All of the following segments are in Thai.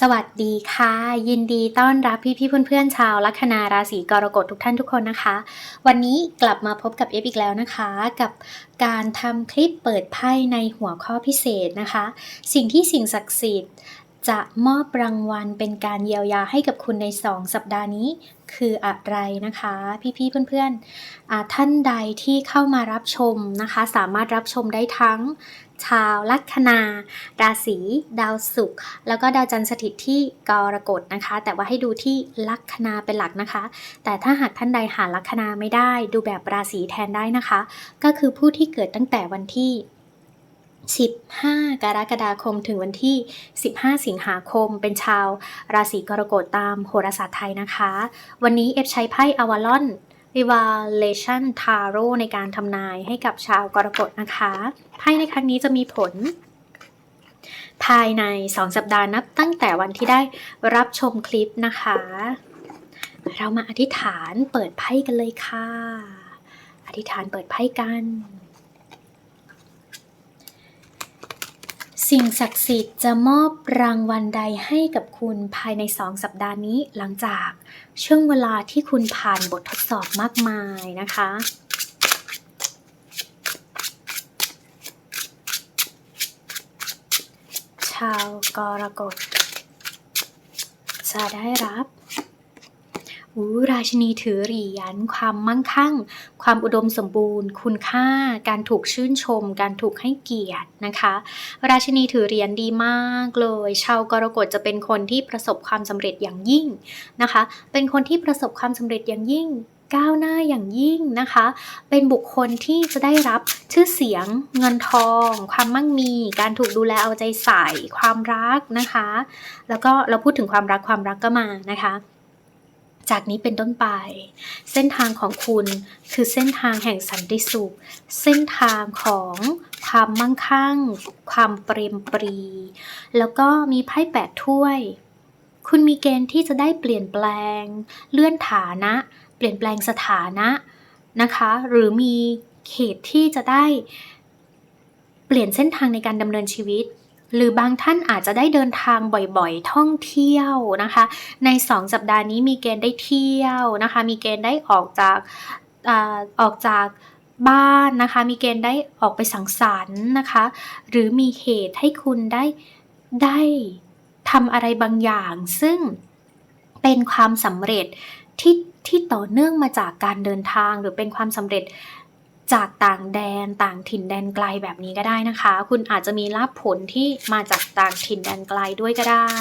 สวัสดีค่ะ ยินดีต้อนรับพี่พี่ๆเพื่อนๆชาวลัคนาราศีกรกฎทุกท่านทุกคนนะคะ วันนี้กลับมาพบกับเอฟอีกแล้วนะคะ กับการทำคลิปเปิดไพ่ในหัวข้อพิเศษนะคะ สิ่งที่สิ่งศักดิ์สิทธิ์จะมอบรางวัลเป็นการเยียวยาให้กับคุณใน 2 สัปดาห์นี้คืออะไรนะคะ พี่ๆเพื่อนๆอ่าท่านใดที่เข้ามารับชมนะคะ สามารถรับชมได้ทั้ง ชาวลัคนา ราศีดาวศุกร์แล้วก็ดาวจันทร์สถิตที่กรกฎนะคะ แต่ว่าให้ดูที่ลัคนาเป็นหลักนะคะ แต่ถ้าหากท่านใดหาลัคนาไม่ได้ดูแบบราศีแทนได้นะคะ ก็คือผู้ที่เกิดตั้งแต่วันที่15 กรกฎาคมถึงวันที่ 15 สิงหาคม เป็นชาว ราศีกรกฎตามโหราศาสตร์ไทยนะคะ วันนี้เอฟใช้ไพ่อวาลอน Revelation Tarot ในการทำนายให้กับชาวกรกฎนะคะไพ่ในครั้งนี้จะมีผล ภายใน 2 สัปดาห์นับตั้งแต่วันที่ได้รับชมคลิปนะคะ เรามาอธิษฐานเปิดไพ่กันเลยค่ะ อธิษฐานเปิดไพ่กัน สิ่งศักดิ์สิทธิ์จะมอบรางวัลใดให้กับคุณภายใน 2 สัปดาห์นี้หลังจากช่วงเวลาที่คุณผ่านบททดสอบมากมายนะคะ ชาวกรกฎจะได้รับ ราชินีถือเหรียญความมั่งคั่ง ความอุดมสมบูรณ์ คุณค่า การถูกชื่นชม การถูกให้เกียรตินะคะ ราชินีถือเหรียญดีมากเลย ชาวกรกฎจะเป็นคนที่ประสบความสำเร็จอย่างยิ่งนะคะ เป็นคนที่ประสบความสำเร็จอย่างยิ่งก้าวหน้าอย่างยิ่งนะคะ เป็นบุคคลที่จะได้รับชื่อเสียง เงินทอง ความมั่งมี การถูกดูแลเอาใจใส่ ความรักนะคะ แล้วก็เราพูดถึงความรักความรักก็มานะคะ จากนี้เป็นต้นไป เส้นทางของคุณคือเส้นทางแห่งสันติสุข เส้นทางของความมั่งคั่ง ความเปรมปรี แล้วก็มีไพ่แปดถ้วย คุณมีเกณฑ์ที่จะได้เปลี่ยนแปลง เลื่อนฐานะ เปลี่ยนแปลงสถานะนะคะ หรือมีเขตที่จะได้เปลี่ยนเส้นทางในการดำเนินชีวิต หรือบางท่านอาจจะได้เดินทางบ่อยๆ ท่องเที่ยวนะคะ ใน 2 สัปดาห์นี้มีเกณฑ์ได้เที่ยวนะคะ มีเกณฑ์ได้ออกจากอออกจากบ้านนะคะ มีเกณฑ์ได้ออกไปสังสรรค์นะคะ หรือมีเหตุให้คุณได้ได้ทำอะไรบางอย่าง ซึ่งเป็นความสำเร็จที่ที่ต่อเนื่องมาจากการเดินทางหรือเป็นความสำเร็จ จากต่างแดนต่างถิ่นแดนไกลแบบนี้ก็ได้นะคะ คุณอาจจะมีลาภผลที่มาจากต่างถิ่นแดนไกลด้วยก็ได้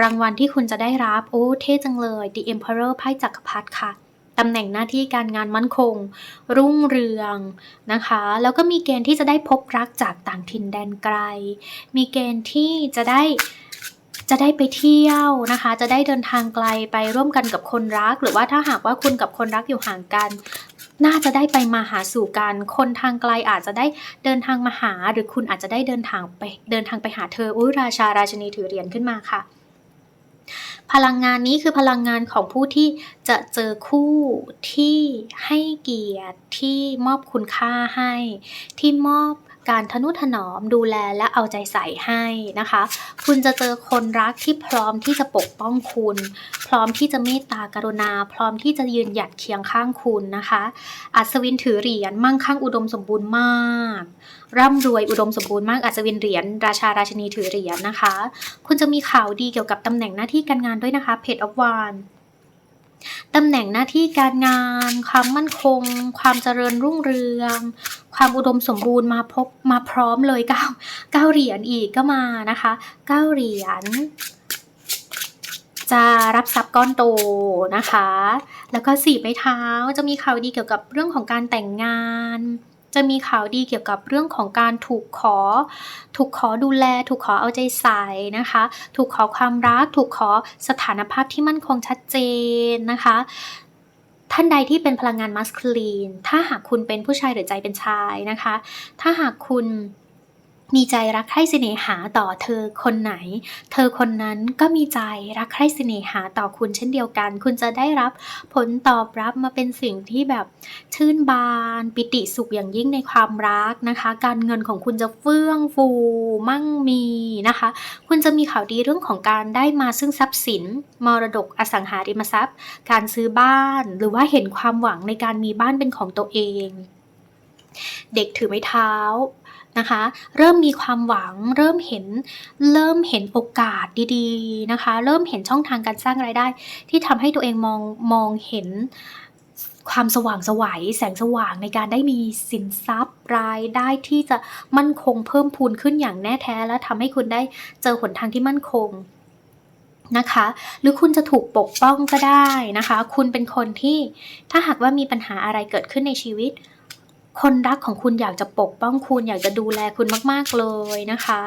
รางวัลที่คุณจะได้รับ โอ้ เท่จังเลย The Emperor ไพ่จักรพรรดิค่ะตำแหน่งหน้าที่การงานมั่นคง รุ่งเรืองนะคะ แล้วก็มีเกณฑ์ที่จะได้พบรักจากต่างถิ่นแดนไกล มีเกณฑ์ที่จะได้จะได้ไปเที่ยวนะคะ จะได้เดินทางไกลไปร่วมกันกับคนรัก หรือว่าถ้าหากว่าคุณกับคนรักอยู่ห่างกัน น่าจะได้ไปมาหาสู่กัน คนทางไกลอาจจะได้เดินทางมาหา หรือคุณอาจจะได้เดินทางไปเดินทางไปหาเธออุ้ยราชาราชนีถือเหรียญขึ้นมาค่ะ พลังงานนี้คือพลังงานของผู้ที่จะเจอคู่ที่ให้เกียรติที่มอบคุณค่าให้ ที่มอบ การทนุถนอมดูแลและเอาใจใส่ให้นะคะ คุณจะเจอคนรักที่พร้อมที่จะปกป้องคุณ พร้อมที่จะเมตตากรุณา พร้อมที่จะยืนหยัดเคียงข้างคุณนะคะ อัศวินถือเหรียญมั่งคั่งอุดมสมบูรณ์มากร่ำรวยอุดมสมบูรณ์มากอัศวินเหรียญราชาราชนีถือเหรียญนะคะ คุณจะมีข่าวดีเกี่ยวกับตำแหน่งหน้าที่การงานด้วยนะคะเพจออฟวาน ตำแหน่งหน้าที่การงาน ความมั่นคง ความเจริญรุ่งเรือง ความอุดมสมบูรณ์มาพบมาพร้อมเลยเก้าเก้าเหรียญอีกก็มานะคะเก้าเหรียญจะรับทรัพย์ก้อนโตนะคะ แล้วก็สี่ไม้เท้าจะมีข่าวดีเกี่ยวกับเรื่องของการแต่งงาน จะมีข่าวดีเกี่ยวกับเรื่องของการถูกขอ ถูกขอดูแล ถูกขอเอาใจใส่นะคะ ถูกขอความรัก ถูกขอสถานภาพที่มั่นคงชัดเจนนะคะท่านใดที่เป็นพลังงานมัสคลีน ถ้าหากคุณเป็นผู้ชายหรือใจเป็นชายนะคะ ถ้าหากคุณ มีใจรักใคร่เสน่หาต่อเธอคนไหน เธอคนนั้นก็มีใจรักใคร่เสน่หาต่อคุณเช่นเดียวกัน คุณจะได้รับผลตอบรับมาเป็นสิ่งที่แบบชื่นบาน ปิติสุขอย่างยิ่งในความรักนะคะ การเงินของคุณจะเฟื่องฟูมั่งมีนะคะ คุณจะมีข่าวดีเรื่องของการได้มาซึ่งทรัพย์สิน มรดกอสังหาริมทรัพย์ การซื้อบ้าน หรือว่าเห็นความหวังในการมีบ้านเป็นของตัวเอง เด็กถือไม้เท้า นะคะ เริ่มมีความหวัง เริ่มเห็น เริ่มเห็นโอกาสดีๆนะคะ เริ่มเห็นช่องทางการสร้างรายได้ ที่ทำให้ตัวเองมองมองเห็นความสว่างสวัยแสงสว่างในการได้มีสินทรัพย์รายได้ที่จะมั่นคงเพิ่มพูนขึ้นอย่างแน่แท้ และทำให้คุณได้เจอหนทางที่มั่นคงนะคะ หรือคุณจะถูกปกป้องก็ได้นะคะ คุณเป็นคนที่ถ้าหากว่ามีปัญหาอะไรเกิดขึ้นในชีวิต คนรักของคุณอยากจะปกป้องคุณอยากจะดูแลคุณมาก ๆ เลยนะคะ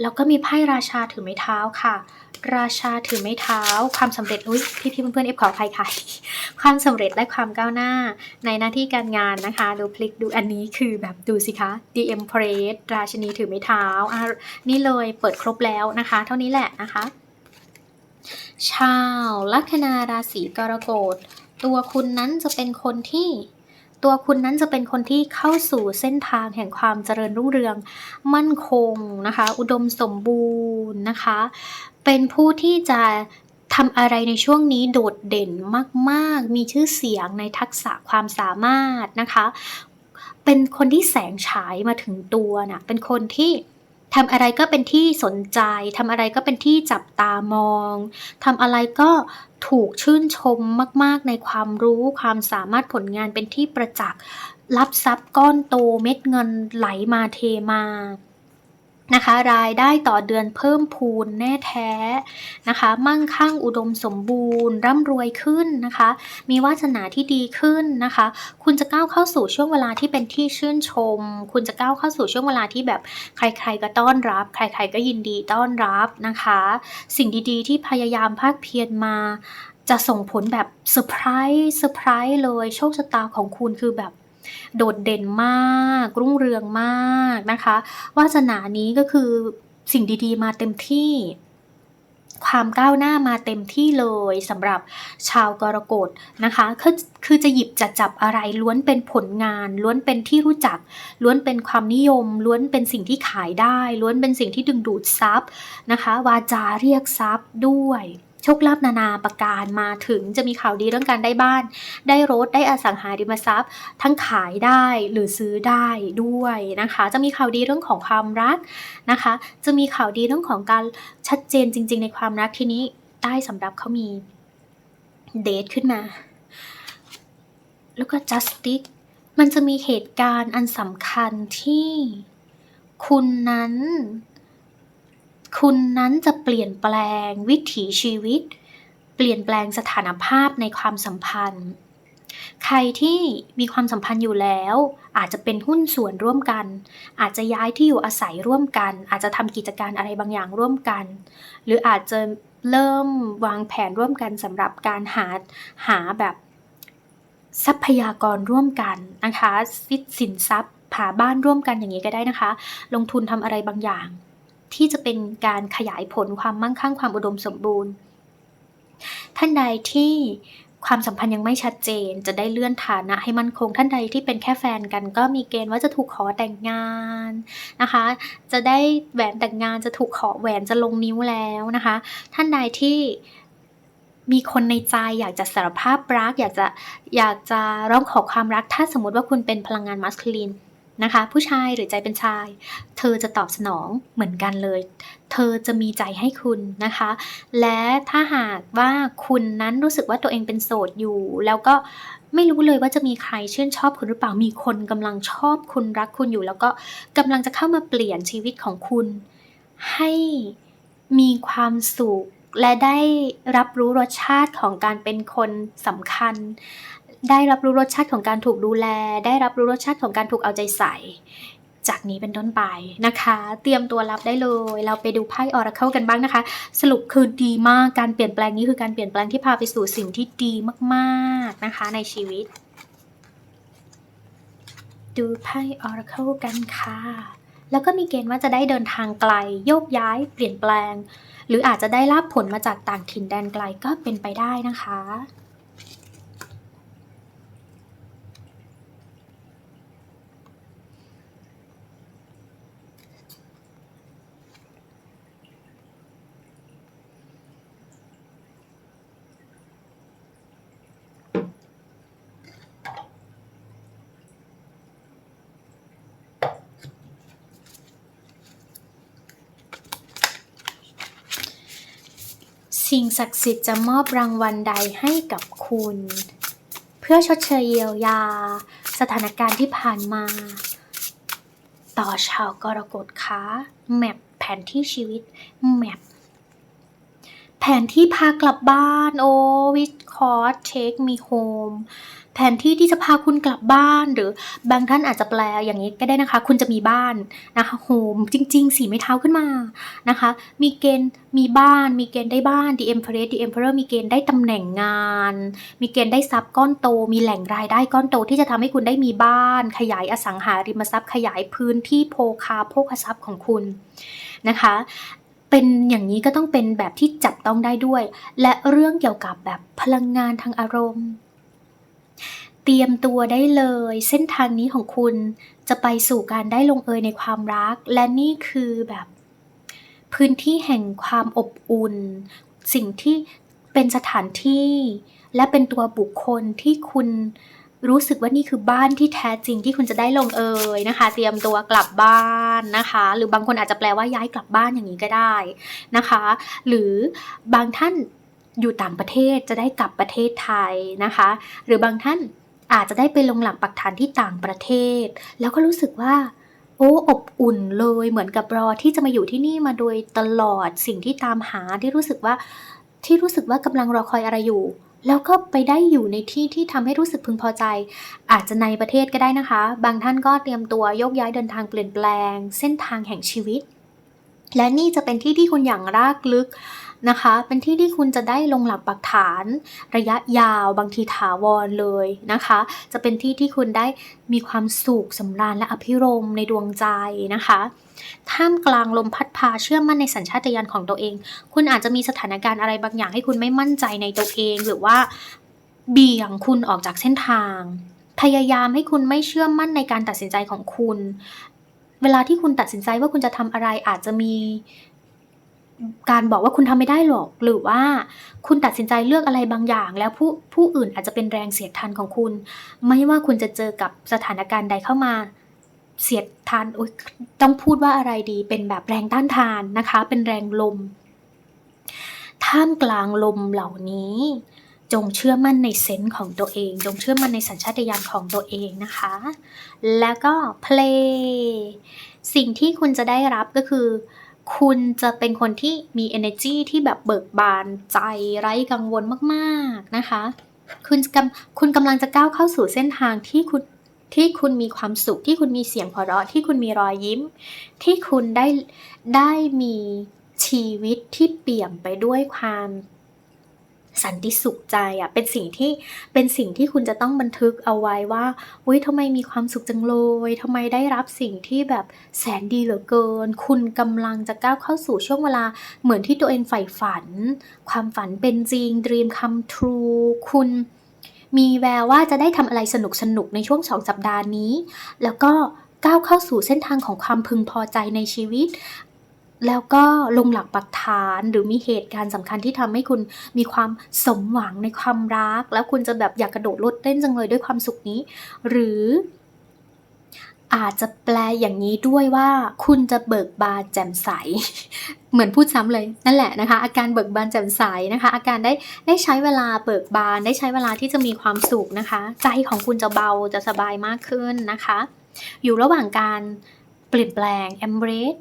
แล้วก็มีไพ่ราชาถือไม้เท้าค่ะ ราชาถือไม้เท้า ความสำเร็จอุ้ยพี่ๆเพื่อนๆเอฟขออภัยค่ะ ความสำเร็จและความก้าวหน้าในหน้าที่การงานนะคะ ดูพลิกดูอันนี้คือแบบดูสิคะ The Empress ราชนีถือไม้เท้าอะนี่เลยเปิดครบแล้วนะคะ เท่านี้แหละนะคะ ชาวลัคนาราศีกรกฎตัวคุณนั้นจะเป็นคนที่ ตัวคุณนั้นจะเป็นคนที่เข้าสู่เส้นทางแห่งความเจริญรุ่งเรือง มั่นคงนะคะ อุดมสมบูรณ์นะคะ เป็นผู้ที่จะทำอะไรในช่วงนี้โดดเด่นมาก ๆ มีชื่อเสียงในทักษะความสามารถนะคะ เป็นคนที่แสงฉายมาถึงตัวนะเป็นคนที่ ทำอะไรก็เป็นที่สนใจทำอะไรก็เป็นที่จับตามองทำอะไรก็ถูกชื่นชมมาก ๆ ในความรู้ ความสามารถผลงานเป็นที่ประจักษ์รับทรัพย์ก้อนโตเม็ดเงินไหลมาเทมา นะคะ รายได้ต่อเดือนเพิ่มพูนแน่แท้นะคะ มั่งคั่งอุดมสมบูรณ์ ร่ำรวยขึ้นนะคะ มีวาสนาที่ดีขึ้นนะคะ คุณจะก้าวเข้าสู่ช่วงเวลาที่เป็นที่ชื่นชม คุณจะก้าวเข้าสู่ช่วงเวลาที่แบบใคร ๆ ก็ต้อนรับ ใคร ๆ ก็ยินดีต้อนรับนะคะ สิ่งดีๆ ที่พยายามภาคเพียรมาจะส่งผลแบบเซอร์ไพรส์เซอร์ไพรส์เลยโชคชะตาของคุณคือแบบ โดดเด่นมาก รุ่งเรืองมากนะคะวาสนานี้ก็คือสิ่งดีๆ มาเต็มที่ ความก้าวหน้ามาเต็มที่เลยสำหรับชาวกรกฎนะคะคือคือจะหยิบจะจับอะไรล้วนเป็นผลงาน ล้วนเป็นที่รู้จัก ล้วนเป็นความนิยม ล้วนเป็นสิ่งที่ขายได้ ล้วนเป็นสิ่งที่ดึงดูดทรัพย์นะคะ วาจาเรียกทรัพย์ด้วย โชคลาภนานาประการมาถึงจะมีข่าวดีเรื่องการได้บ้าน ได้รถได้อสังหาริมทรัพย์ ทั้งขายได้หรือซื้อได้ด้วยนะคะ จะมีข่าวดีเรื่องของความรักนะคะ จะมีข่าวดีเรื่องของการชัดเจนจริง ๆ ในความรักทีนี้ใต้สำหรับเขามีเดทขึ้นมา แล้วก็ justice มันจะมีเหตุการณ์อันสำคัญที่คุณนั้น คุณนั้นจะเปลี่ยนแปลงวิถีชีวิต เปลี่ยนแปลงสถานภาพในความสัมพันธ์ ใครที่มีความสัมพันธ์อยู่แล้ว อาจจะเป็นหุ้นส่วนร่วมกัน อาจจะย้ายที่อยู่อาศัยร่วมกัน อาจจะทำกิจการอะไรบางอย่างร่วมกัน หรืออาจจะเริ่มวางแผนร่วมกันสำหรับการหาหาแบบทรัพยากรร่วมกันนะคะสิสินทรัพย์หาบ้านร่วมกันอย่างนี้ก็ได้นะคะ ลงทุนทำอะไรบางอย่าง ที่จะเป็นการขยายผลความมั่งคั่งความอุดมสมบูรณ์ ท่านใดที่ความสัมพันธ์ยังไม่ชัดเจน จะได้เลื่อนฐานะให้มั่นคงท่านใดที่เป็นแค่แฟนกัน ก็มีเกณฑ์ว่าจะถูกขอแต่งงานนะคะ จะได้แหวนแต่งงานจะถูกขอแหวนจะลงนิ้วแล้วนะคะ ท่านใดที่มีคนในใจอยากจะสารภาพรัก อยากจะอยากจะร้องขอความรักถ้าสมมติว่าคุณเป็นพลังงานมัสคลิน นะคะ ผู้ชายหรือใจเป็นชาย เธอจะตอบสนองเหมือนกันเลย เธอจะมีใจให้คุณนะคะ และถ้าหากว่าคุณนั้นรู้สึกว่าตัวเองเป็นโสดอยู่ แล้วก็ไม่รู้เลยว่าจะมีใครชื่นชอบคุณหรือเปล่ามีคนกำลังชอบคุณรักคุณอยู่ แล้วก็กำลังจะเข้ามาเปลี่ยนชีวิตของคุณ ให้มีความสุขและได้รับรู้รสชาติของการเป็นคนสำคัญ ได้รับรู้รสชาติของการถูกดูแล ได้รับรู้รสชาติของการถูกเอาใจใส่ จากนี้เป็นต้นไปนะคะ เตรียมตัวรับได้เลย เราไปดูไพ่ออราเคิลกันบ้างนะคะ สรุปคือดีมากการเปลี่ยนแปลงนี้คือการเปลี่ยนแปลงที่พาไปสู่สิ่งที่ดีมากๆนะคะในชีวิต ดูไพ่ Oracle กันค่ะแล้วก็มีเกณฑ์ว่าจะได้เดินทางไกล โยกย้ายเปลี่ยนแปลง หรืออาจจะได้รับผลมาจากต่างถิ่นแดนไกลก็เป็นไปได้นะคะ สิ่งศักดิ์สิทธิ์จะมอบรางวัลใดให้กับคุณ เพื่อชดเชยเยียวยา สถานการณ์ที่ผ่านมา ต่อชาวกรกฎคะแมปแผนที่ชีวิตแมปแผนที่พากลับบ้าน โอวิชคอร์เทคมีโฮม แผนที่ที่จะพาคุณกลับบ้าน หรือบางท่านอาจจะแปลอย่างนี้ก็ได้นะคะ คุณจะมีบ้านนะคะโฮมจริง ๆ สีไม้เท้าขึ้นมานะคะ มีเกณฑ์มีบ้าน มีเกณฑ์ได้บ้าน The Empress The Emperor มีเกณฑ์ได้ตำแหน่งงาน มีเกณฑ์ได้ทรัพย์ก้อนโต มีแหล่งรายได้ก้อนโตที่จะทำให้คุณได้มีบ้าน ขยายอสังหาริมทรัพย์ ขยายพื้นที่โภคาโภคทรัพย์ของคุณนะคะเป็นอย่างนี้ก็ต้องเป็นแบบที่จับต้องได้ด้วย และเรื่องเกี่ยวกับแบบพลังงานทางอารมณ์ เตรียมตัวได้เลย เส้นทางนี้ของคุณจะไปสู่การได้ลงเอยในความรัก และนี่คือแบบ พื้นที่แห่งความอบอุ่น สิ่งที่เป็นสถานที่ และเป็นตัวบุคคลที่คุณรู้สึกว่านี่คือบ้านที่แท้จริงที่คุณจะได้ลงเอยนะคะ เตรียมตัวกลับบ้านนะคะ หรือบางคนอาจจะแปลว่าย้ายกลับบ้านอย่างนี้ก็ได้นะคะ หรือบางท่านอยู่ต่างประเทศจะได้กลับประเทศไทยนะคะ หรือบางท่าน อาจจะได้ไปลงหลักปักฐานที่ต่างประเทศ แล้วก็รู้สึกว่าโอ้อบอุ่นเลยเหมือนกับรอที่จะมาอยู่ที่นี่มาโดยตลอดสิ่งที่ตามหาที่รู้สึกว่าที่รู้สึกว่ากำลังรอคอยอะไรอยู่ แล้วก็ไปได้อยู่ในที่ที่ทำให้รู้สึกพึงพอใจ อาจจะในประเทศก็ได้นะคะ บางท่านก็เตรียมตัวโยกย้ายเดินทางเปลี่ยนแปลง เส้นทางแห่งชีวิต และนี่จะเป็นที่ที่คุณอย่างรากลึก นะคะ เป็นที่ที่คุณจะได้ลงหลักปักฐาน ระยะยาวบางทีถาวรเลยนะคะ จะเป็นที่ที่คุณได้มีความสุขสำราญและอภิรมในดวงใจนะคะท่ามกลางลมพัดพาเชื่อมั่นในสัญชาตญาณของตัวเอง คุณอาจจะมีสถานการณ์อะไรบางอย่างให้คุณไม่มั่นใจในตัวเอง หรือว่าเบี่ยงคุณออกจากเส้นทาง พยายามให้คุณไม่เชื่อมั่นในการตัดสินใจของคุณ เวลาที่คุณตัดสินใจว่าคุณจะทำอะไรอาจจะมี การบอกว่าคุณทำไม่ได้หรอก หรือว่าคุณตัดสินใจเลือกอะไรบางอย่าง แล้วผู้ผู้อื่นอาจจะเป็นแรงเสียดทานของคุณ ไม่ว่าคุณจะเจอกับสถานการณ์ใดเข้ามาเสียดทานโอ๊ยต้องพูดว่าอะไรดี เป็นแบบแรงต้านทานนะคะ เป็นแรงลม ท่ามกลางลมเหล่านี้ จงเชื่อมั่นในเซนส์ของตัวเอง จงเชื่อมั่นในสัญชาตญาณของตัวเองนะคะ แล้วก็ play สิ่งที่คุณจะได้รับก็คือ คุณจะเป็นคนที่มี energy ที่แบบเบิกบานใจไร้กังวลมากๆนะคะ คุณกำคุณกำลังจะก้าวเข้าสู่เส้นทางที่คุณที่คุณมีความสุขที่คุณมีเสียงหัวเราะที่คุณมีรอยยิ้ม ที่คุณได้ได้มีชีวิตที่เปี่ยมไปด้วยความ สันติสุขใจอะเป็นสิ่งที่เป็นสิ่งที่คุณจะต้องบันทึกเอาไว้ว่าอุ้ยทำไมมีความสุขจังเลยทำไมได้รับสิ่งที่แบบแสนดีเหลือเกิน คุณกำลังจะก้าวเข้าสู่ช่วงเวลาเหมือนที่ตัวเองใฝ่ฝัน ความฝันเป็นจริง dream come true คุณมีแววว่าจะได้ทำอะไรสนุกสนุกในช่วงสองสัปดาห์นี้ แล้วก็ก้าวเข้าสู่เส้นทางของความพึงพอใจในชีวิต แล้วก็ลงหลักปักฐานหรือมีเหตุการณ์สำคัญที่ทำให้คุณมีความสมหวังในความรัก แล้วคุณจะแบบอยากกระโดดโลดเต้นจังเลยด้วยความสุขนี้ หรืออาจจะแปลอย่างนี้ด้วยว่าคุณจะเบิกบานแจ่มใส เหมือนพูดซ้ำเลยนั่นแหละนะคะ อาการเบิกบานแจ่มใสนะคะ อาการได้ได้ใช้เวลาเบิกบานได้ใช้เวลาที่จะมีความสุขนะคะ ใจของคุณจะเบาจะสบายมากขึ้นนะคะ อยู่ระหว่างการเปลี่ยนแปลง embrace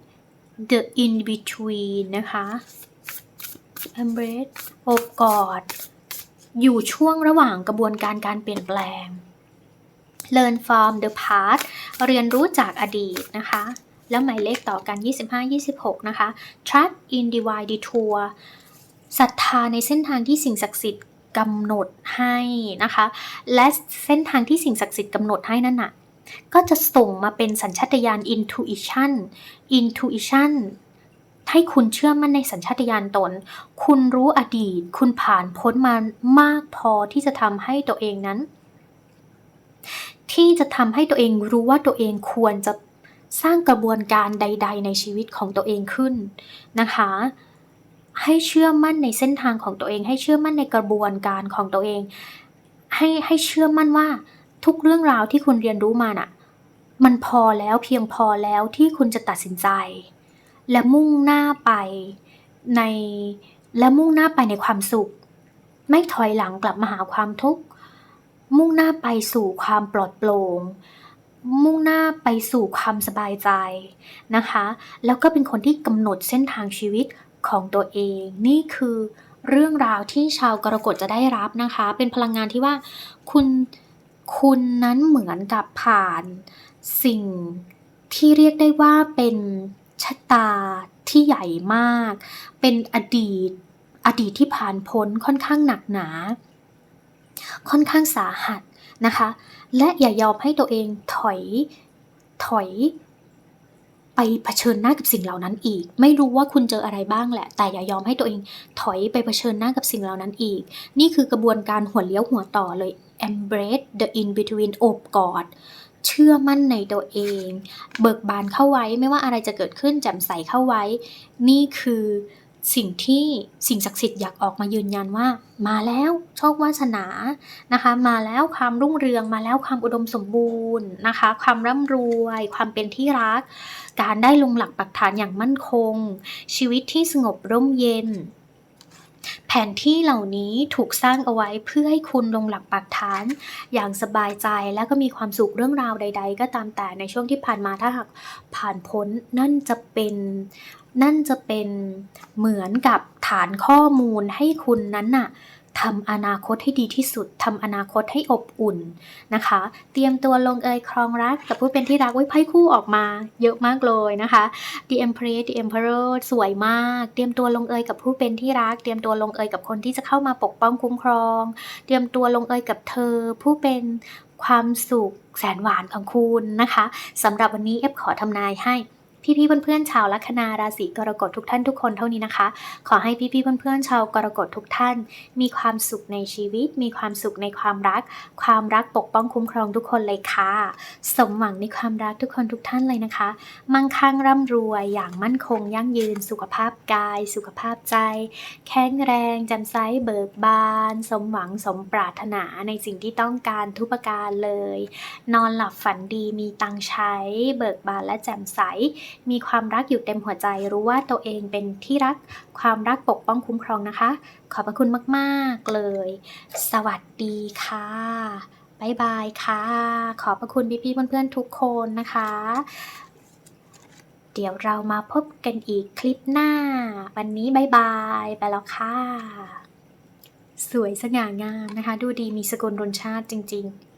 the in between นะคะ embrace อบกอด อยู่ช่วงระหว่างกระบวนการการเปลี่ยนแปลง learn from the past เรียนรู้จากอดีตนะคะ แล้วหมายเลขต่อกัน 25-26 นะคะ trust in divine detour ศรัทธาในเส้นทางที่สิ่งศักดิ์สิทธิ์กำหนดให้นะคะ และเส้นทางที่สิ่งศักดิ์สิทธิ์กำหนดให้นั่นน่ะ ก็จะส่งมาเป็นสัญชาตญาณ intuition intuition ให้คุณเชื่อมั่นในสัญชาตญาณตน คุณรู้อดีต คุณผ่านพ้นมามากพอที่จะทำให้ตัวเองนั้น ที่จะทำให้ตัวเองรู้ว่าตัวเองควรจะสร้างกระบวนการใด ๆ ในชีวิตของตัวเองขึ้นนะคะ ให้เชื่อมั่นในเส้นทางของตัวเอง ให้เชื่อมั่นในกระบวนการของตัวเอง ให้ให้เชื่อมั่นว่า ทุกเรื่องราวที่คุณเรียนรู้มาน่ะ มันพอแล้วเพียงพอแล้วที่คุณจะตัดสินใจ และมุ่งหน้าไปในและมุ่งหน้าไปในความสุข ไม่ถอยหลังกลับมาหาความทุกข์มุ่งหน้าไปสู่ความปลอดโปร่งมุ่งหน้าไปสู่ความสบายใจนะคะ แล้วก็เป็นคนที่กำหนดเส้นทางชีวิตของตัวเอง นี่คือเรื่องราวที่ชาวกรกฎจะได้รับนะคะ เป็นพลังงานที่ว่าคุณ คุณนั้นเหมือนกับผ่าน สิ่งที่เรียกได้ว่าเป็นชะตาที่ใหญ่มาก เป็นอดีต อดีตที่ผ่านพ้นค่อนข้างหนักหนา ค่อนข้างสาหัสนะคะ และอย่ายอมให้ตัวเองถอย ถอย เผชิญหน้ากับสิ่งเหล่านั้นอีก ไม่รู้ว่าคุณเจออะไรบ้างแหละ แต่อย่ายอมให้ตัวเองถอยไปเผชิญหน้ากับสิ่งเหล่านั้นอีก นี่คือกระบวนการหัวเลี้ยวหัวต่อเลย embrace the in between อบกอดเชื่อมั่นในตัวเอง เบิกบานเข้าไว้ไม่ว่าอะไรจะเกิดขึ้นแจ่มใสเข้าไว้ นี่คือสิ่งที่สิ่งศักดิ์สิทธิ์อยากออกมายืนยันว่า มาแล้วโชควาสนานะคะ มาแล้วความรุ่งเรืองมาแล้วความอุดมสมบูรณ์นะคะ ความร่ำรวย ความเป็นที่รัก การได้ลงหลักปักฐานอย่างมั่นคง ชีวิตที่สงบร่มเย็น แผนที่เหล่านี้ถูกสร้างเอาไว้เพื่อให้คุณลงหลักปักฐาน อย่างสบายใจและก็มีความสุขเรื่องราวใด ๆ ก็ตามแต่ในช่วงที่ผ่านมาถ้าหากผ่านพ้นนั่นจะเป็นนั่นจะเป็นเหมือนกับฐานข้อมูลให้คุณนั้นน่ะ ทำอนาคตให้ดีที่สุดทำอนาคตให้อบอุ่นนะคะ เตรียมตัวลงเอยครองรักกับผู้เป็นที่รักไว้ไพ่คู่ออกมา เยอะมากเลยนะคะ The Empress The Emperor สวยมาก เตรียมตัวลงเอยกับผู้เป็นที่รัก เตรียมตัวลงเอยกับคนที่จะเข้ามาปกป้องคุ้มครอง เตรียมตัวลงเอยกับเธอ ผู้เป็นความสุขแสนหวานของคุณนะคะสำหรับวันนี้เอฟขอทำนายให้ พี่ๆเพื่อนๆชาวลัคนาราศีกรกฎทุกท่านทุกคนเท่านี้นะคะ ขอให้พี่ๆเพื่อนๆชาวกรกฎทุกท่าน มีความสุขในชีวิต มีความสุขในความรัก ความรักปกป้องคุ้มครองทุกคนเลยค่ะ สมหวังในความรักทุกคนทุกท่านเลยนะคะ มั่งคั่งร่ำรวยอย่างมั่นคงยั่งยืนสุขภาพกาย สุขภาพใจ แข็งแรงแจ่มใสเบิกบาน สมหวังสมปรารถนาในสิ่งที่ต้องการทุกประการเลย นอนหลับฝันดีมีตังใช้ เบิกบานและแจ่มใสมีความรักอยู่เต็มหัวใจ รู้ว่าตัวเองเป็นที่รัก ความรักปกป้องคุ้มครองนะคะ ขอบพระคุณมากๆเลย สวัสดีค่ะบายบายค่ะ ขอบพระคุณพี่ๆเพื่อนๆทุกคนนะคะ เดี๋ยวเรามาพบกันอีกคลิปหน้า วันนี้บายบายไปแล้วค่ะ สวยสง่างามนะคะ ดูดีมีสกุลรนชาติจริง ๆ